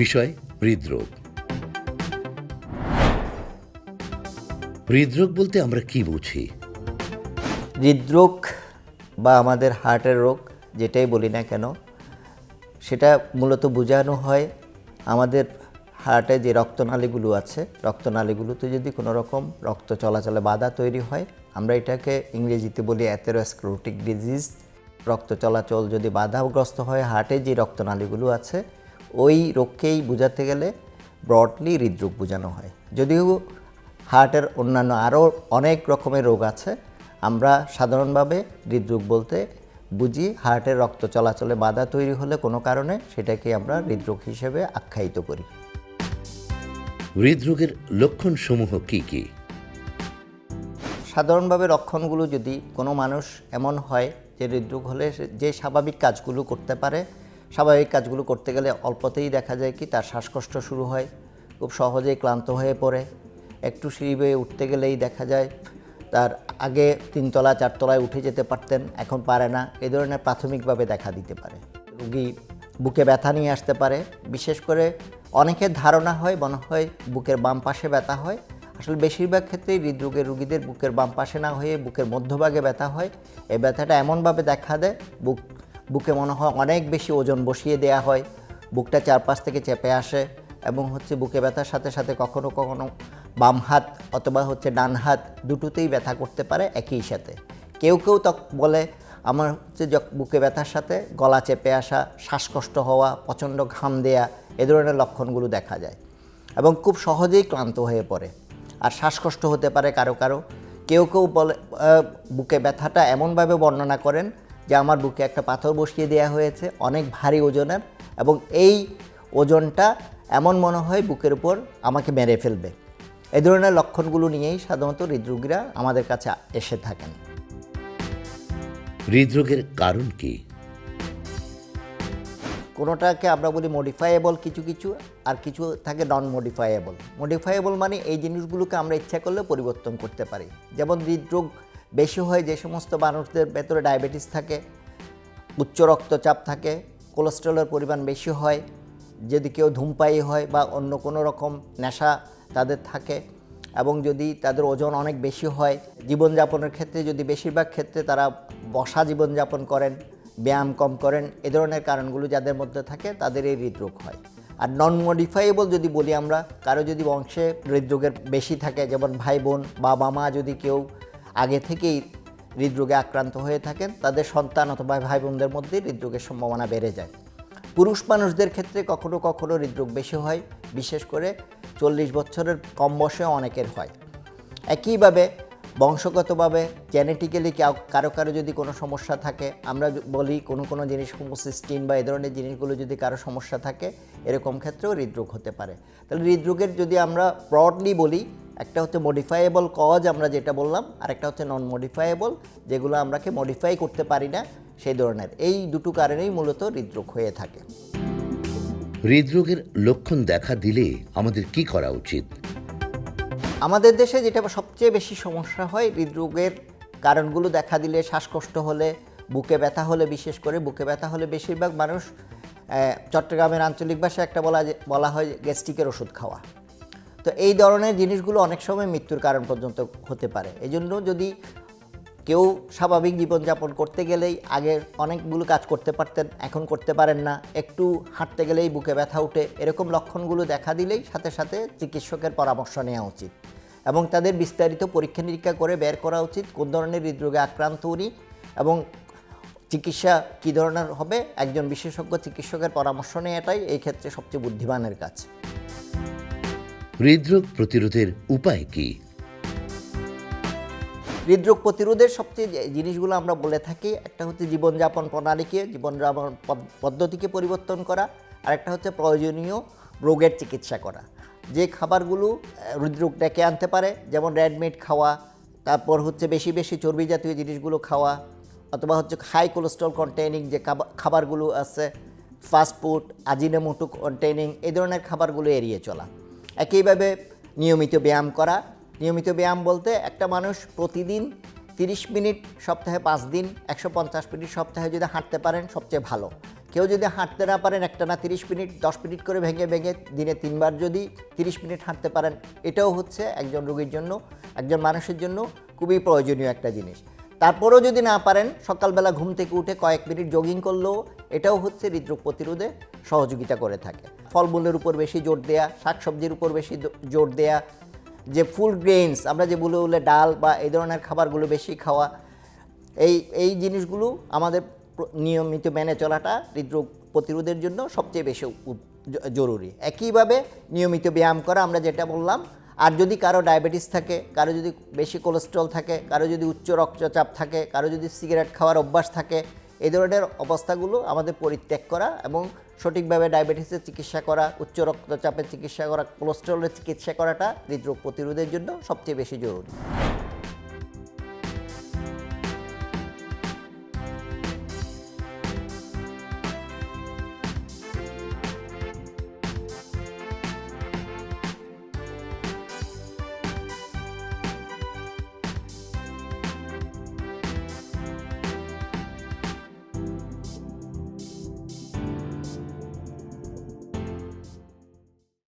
বিষয়, হৃদরোগ। হৃদরোগ বলতে আমরা কি বুঝি? হৃদরোগ বা আমাদের হার্টের রোগ, যেটাই বলি না কেন, সেটা মূলত বোঝানো হয় আমাদের হার্টে যে রক্তনালীগুলো আছে। রক্তনালীগুলোতে যদি কোনো রকম রক্ত চলাচলে বাধা তৈরি হয়, আমরা এটাকে ইংরেজিতে বলি অ্যাথেরোস্ক্রোটিক ডিজিজ রক্ত চলাচল যদি বাধাগ্রস্ত হয়, হার্টে যে রক্তনালীগুলো আছে ওই রোগকেই বোঝাতে গেলে ব্রডলি হৃদরোগ বোঝানো হয়। যদিও হার্টের অন্যান্য আরও অনেক রকমের রোগ আছে আমরা সাধারণভাবে হৃদরোগ বলতে বুঝি হার্টের রক্ত চলাচলে বাধা তৈরি হলে কোনো কারণে সেটাকে আমরা হৃদরোগ হিসেবে আখ্যায়িত করি। হৃদরোগের লক্ষণসমূহ কী কী? সাধারণভাবে লক্ষণগুলো যদি কোনো মানুষ এমন হয় যে হৃদরোগ হলে যে স্বাভাবিক কাজগুলো করতে পারে স্বাভাবিক কাজগুলো করতে গেলে অল্পতেই দেখা যায় কি তার শ্বাসকষ্ট শুরু হয়, খুব সহজেই ক্লান্ত হয়ে পড়ে। একটু সিঁড়ি বেয়ে উঠতে গেলেই দেখা যায় তার আগে তিনতলা, চারতলায় উঠে যেতে পারতেন, এখন পারে না। এ ধরনের প্রাথমিকভাবে দেখা দিতে পারে। রুগী বুকে ব্যথা নিয়ে আসতে পারে। বিশেষ করে অনেকের ধারণা হয়, মনে হয় বুকের বাম পাশে ব্যথা হয়। আসলে বেশিরভাগ ক্ষেত্রেই হৃদরোগের রুগীদের বুকের বাম পাশে না হয়ে বুকের মধ্যভাগে ব্যথা হয়। এই ব্যথাটা এমনভাবে দেখা দেয়, বুক বুকে মনে হয় অনেক বেশি ওজন বসিয়ে দেয়া হয়, বুকটা চারপাশ থেকে চেপে আসে এবং হচ্ছে বুকে ব্যথার সাথে সাথে কখনো কখনো বাম হাত অথবা হচ্ছে ডান হাত দুটোতেই ব্যথা করতে পারে একই সাথে। কেউ কেউ তক বলে, আমার হচ্ছে বুকে ব্যথার সাথে গলা চেপে আসা, শ্বাসকষ্ট হওয়া, প্রচণ্ড ঘাম দেয়া, এ ধরনের লক্ষণগুলো দেখা যায় এবং খুব সহজেই ক্লান্ত হয়ে পড়ে। আর শ্বাসকষ্ট হতে পারে কারও কারও। কেউ কেউ বলে বুকে ব্যথাটা এমনভাবে বর্ণনা করেন যে আমার বুকে একটা পাথর বসিয়ে দেওয়া হয়েছে অনেক ভারী ওজনের এবং এই ওজনটা এমন মনে হয় বুকের উপর আমাকে মেরে ফেলবে। এই ধরনের লক্ষণগুলো নিয়েই সাধারণত হৃদরোগীরা আমাদের কাছে এসে থাকেন। হৃদরোগের কারণ কি? কোনোটাকে আমরা বলি মডিফাইয়েবল কিছু কিছু আর কিছু থাকে নন মডিফাইয়েবল মডিফাইয়েবল মানে এই জিনিসগুলোকে আমরা ইচ্ছা করলে পরিবর্তন করতে পারি। যেমন হৃদরোগ বেশি হয় যে সমস্ত মানুষদের ভেতরে ডায়াবেটিস থাকে, উচ্চ রক্তচাপ থাকে, কোলেস্ট্রলের পরিমাণ বেশি হয়, যদি কেউ ধূমপায়ী হয় বা অন্য কোনো রকম নেশা তাদের থাকে এবং যদি তাদের ওজন অনেক বেশি হয়, জীবনযাপনের ক্ষেত্রে যদি বেশিরভাগ ক্ষেত্রে তারা বসা জীবনযাপন করেন, ব্যায়াম কম করেন, এ ধরনের কারণগুলো যাদের মধ্যে থাকে তাদের এই হৃদরোগ হয়। আর নন মডিফাইয়েবল যদি বলি আমরা, কারও যদি বংশে হৃদরোগের বেশি থাকে, যেমন ভাই বোন, বাবা মা যদি কেউ আগে থেকেই হৃদরোগে আক্রান্ত হয়ে থাকেন, তাদের সন্তান অথবা ভাই বোনদের মধ্যে হৃদরোগের সম্ভাবনা বেড়ে যায়। পুরুষ মানুষদের ক্ষেত্রে কখনো কখনো হৃদরোগ বেশি হয়, বিশেষ করে চল্লিশ বছরের কম বয়সে অনেকের হয়। একইভাবে বংশগতভাবে জেনেটিক্যালি কারও কারও যদি কোনো সমস্যা থাকে, আমরা বলি কোনো কোনো জিনিস হোমোসিস্টিন বা এ ধরনের জিনিসগুলো যদি কারও সমস্যা থাকে, এরকম ক্ষেত্রেও হৃদরোগ হতে পারে। তাহলে হৃদরোগের যদি আমরা ব্রডলি বলি, একটা হচ্ছে মডিফাইয়েবল কজ আমরা যেটা বললাম, আর একটা হচ্ছে নন মডিফাইয়েবল যেগুলো আমরাকে মডিফাই করতে পারি না, সেই ধরনের। এই দুটো কারণেই মূলত হৃদরোগ হয়ে থাকে। হৃদরোগের লক্ষণ দেখা দিলে আমাদের কি করা উচিত? আমাদের দেশে যেটা সবচেয়ে বেশি সমস্যা হয়, হৃদরোগের কারণগুলো দেখা দিলে শ্বাসকষ্ট হলে, বুকে ব্যথা হলে বিশেষ করে, বুকে ব্যথা হলে বেশিরভাগ মানুষ চট্টগ্রামের আঞ্চলিক ভাষায় একটা বলা বলা হয় গ্যাস্ট্রিকের ওষুধ খাওয়া। তো এই ধরনের জিনিসগুলো অনেক সময় মৃত্যুর কারণ পর্যন্ত হতে পারে। এই জন্য যদি কেউ স্বাভাবিক জীবনযাপন করতে গেলেই আগে অনেকগুলো কাজ করতে পারতেন, এখন করতে পারেন না। একটু হাঁটতে গেলেই বুকে ব্যথা উঠে। এরকম লক্ষণগুলো দেখা দিলেই সাথে সাথে চিকিৎসকের পরামর্শ নেওয়া উচিত। এবং তাদের বিস্তারিত পরীক্ষা নিরীক্ষা করে বের করা উচিত কোন ধরনের হৃদরোগে আক্রান্ত উনি এবং চিকিৎসা কী ধরনের হবে একজন বিশেষজ্ঞ চিকিৎসকের পরামর্শ নেওয়াটাই এই ক্ষেত্রে সবচেয়ে বুদ্ধিমানের কাজ। হৃদরোগ প্রতিরোধের উপায় কি? হৃদরোগ প্রতিরোধের সবচেয়ে জিনিসগুলো আমরা বলে থাকি একটা হচ্ছে জীবনযাপন প্রণালীকে জীবনযাপন পদ- পদ্ধতিকে পরিবর্তন করা আর একটা হচ্ছে প্রয়োজনীয় রোগের চিকিৎসা করা। যে খাবারগুলো হৃদরোগ ডেকে আনতে পারে, যেমন রেড মিট খাওয়া, তারপর হচ্ছে বেশি বেশি চর্বি জাতীয় জিনিসগুলো খাওয়া, অথবা হচ্ছে হাই কোলেস্ট্রল কন্টেইনিং যে খাবা- খাবারগুলো আছে ফাস্টফুড আজিনেমোটো কন্টেনিং এই ধরনের খাবারগুলো এড়িয়ে চলা। একইভাবে নিয়মিত ব্যায়াম করা, নিয়মিত ব্যায়াম বলতে একটা মানুষ প্রতিদিন তিরিশ মিনিট সপ্তাহে পাঁচ দিন, একশো পঞ্চাশ মিনিট সপ্তাহে যদি হাঁটতে পারেন সবচেয়ে ভালো। কেউ যদি হাঁটতে না পারেন, একটা না তিরিশ মিনিট, দশ মিনিট করে ভেঙে ভেঙে দিনে তিনবার যদি তিরিশ মিনিট হাঁটতে পারেন, এটাও হচ্ছে একজন রোগীর জন্য, একজন মানুষের জন্য খুবই প্রয়োজনীয় একটা জিনিস। তারপরেও যদি না পারেন, সকালবেলা ঘুম থেকে উঠে কয়েক মিনিট জগিং করলেও এটাও হচ্ছে হৃদরোগ প্রতিরোধে সহযোগিতা করে থাকে। ফলমূলের উপর বেশি জোর দেয়া, শাকসবজির উপর বেশি জোর দেয়া, যে ফুল গ্রেনস আমরা যে বলে বলে ডাল বা এই ধরনের খাবারগুলো বেশি খাওয়া, এই এই জিনিসগুলো আমাদের নিয়মিত মেনে চলাটা হৃদরোগ প্রতিরোধের জন্য সবচেয়ে বেশি জরুরি। একইভাবে নিয়মিত ব্যায়াম করা, আমরা যেটা বললাম, আর যদি কারও ডায়াবেটিস থাকে, কারও যদি বেশি কোলেস্ট্রল থাকে, কারও যদি উচ্চ রক্তচাপ থাকে, কারও যদি সিগারেট খাওয়ার অভ্যাস থাকে, এই ধরনের অবস্থাগুলো আমাদের পরিত্যাগ করা এবং সঠিকভাবে ডায়াবেটিসের চিকিৎসা করা, উচ্চ রক্তচাপের চিকিৎসা করা কোলেস্ট্রলের চিকিৎসা করাটা হৃদরোগ প্রতিরোধের জন্য সবচেয়ে বেশি জরুরি।